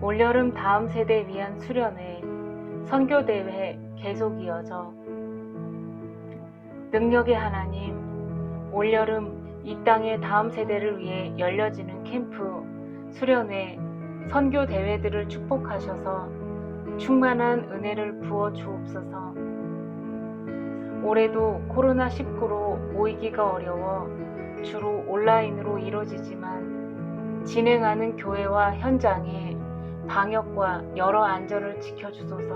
올여름 다음 세대 위한 수련회 선교대회 계속 이어져 능력의 하나님 올여름 이 땅의 다음 세대를 위해 열려지는 캠프 수련회 선교 대회들을 축복하셔서 충만한 은혜를 부어 주옵소서. 올해도 코로나19로 모이기가 어려워 주로 온라인으로 이루어지지만 진행하는 교회와 현장에 방역과 여러 안전을 지켜주소서.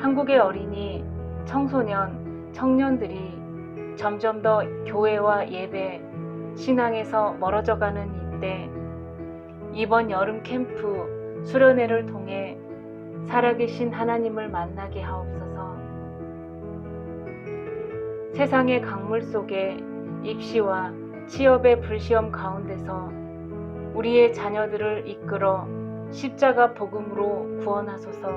한국의 어린이, 청소년, 청년들이 점점 더 교회와 예배, 신앙에서 멀어져가는 이때 이번 여름 캠프 수련회를 통해 살아계신 하나님을 만나게 하옵소서. 세상의 강물 속에 입시와 취업의 불시험 가운데서 우리의 자녀들을 이끌어 십자가 복음으로 구원하소서.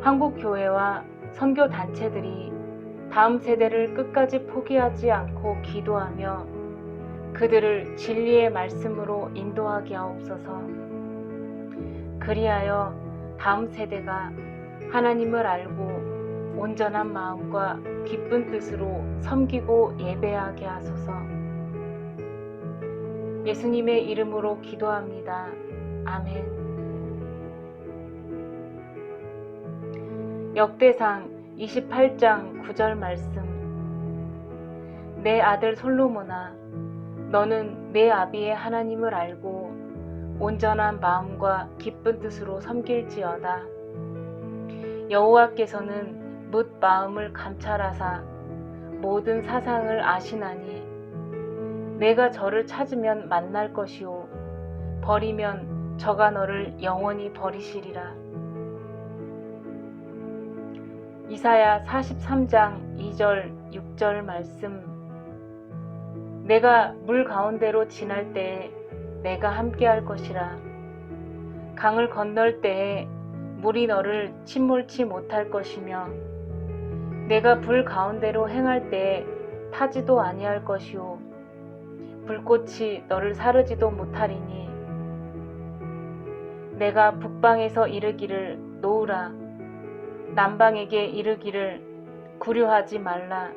한국 교회와 선교 단체들이 다음 세대를 끝까지 포기하지 않고 기도하며 그들을 진리의 말씀으로 인도하게 하옵소서. 그리하여 다음 세대가 하나님을 알고 온전한 마음과 기쁜 뜻으로 섬기고 예배하게 하소서. 예수님의 이름으로 기도합니다. 아멘. 역대상 28장 9절 말씀. 내 아들 솔로몬아, 너는 내 아비의 하나님을 알고 온전한 마음과 기쁜 뜻으로 섬길지어다. 여호와께서는 뭇 마음을 감찰하사 모든 사상을 아시나니 내가 저를 찾으면 만날 것이요 버리면 저가 너를 영원히 버리시리라. 이사야 43장 2절 6절 말씀. 내가 물 가운데로 지날 때에 내가 함께할 것이라. 강을 건널 때에 물이 너를 침몰치 못할 것이며 내가 불 가운데로 행할 때에 타지도 아니할 것이요 불꽃이 너를 사르지도 못하리니. 내가 북방에서 이르기를 놓으라. 남방에게 이르기를 구려하지 말라.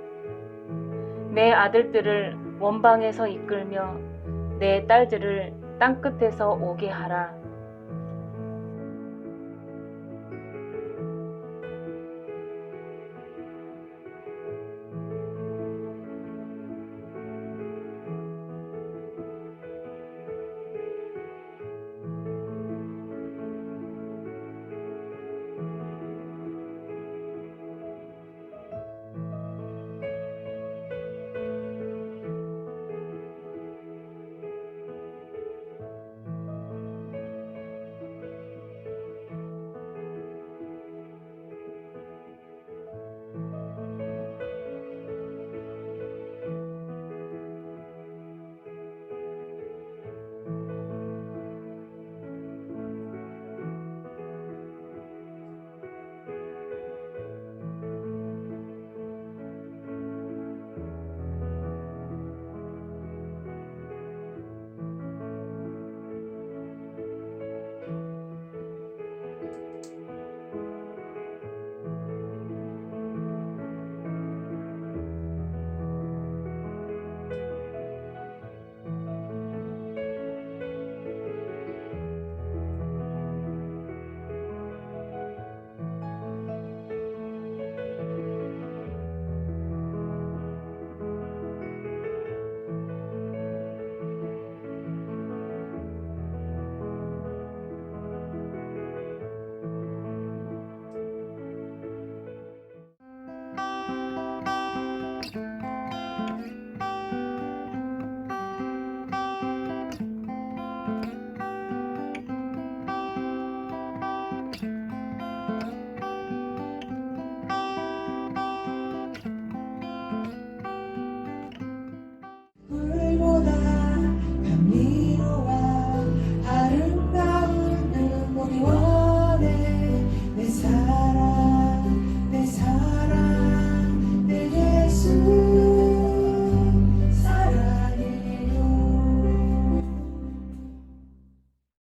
내 아들들을 원방에서 이끌며 내 딸들을 땅끝에서 오게 하라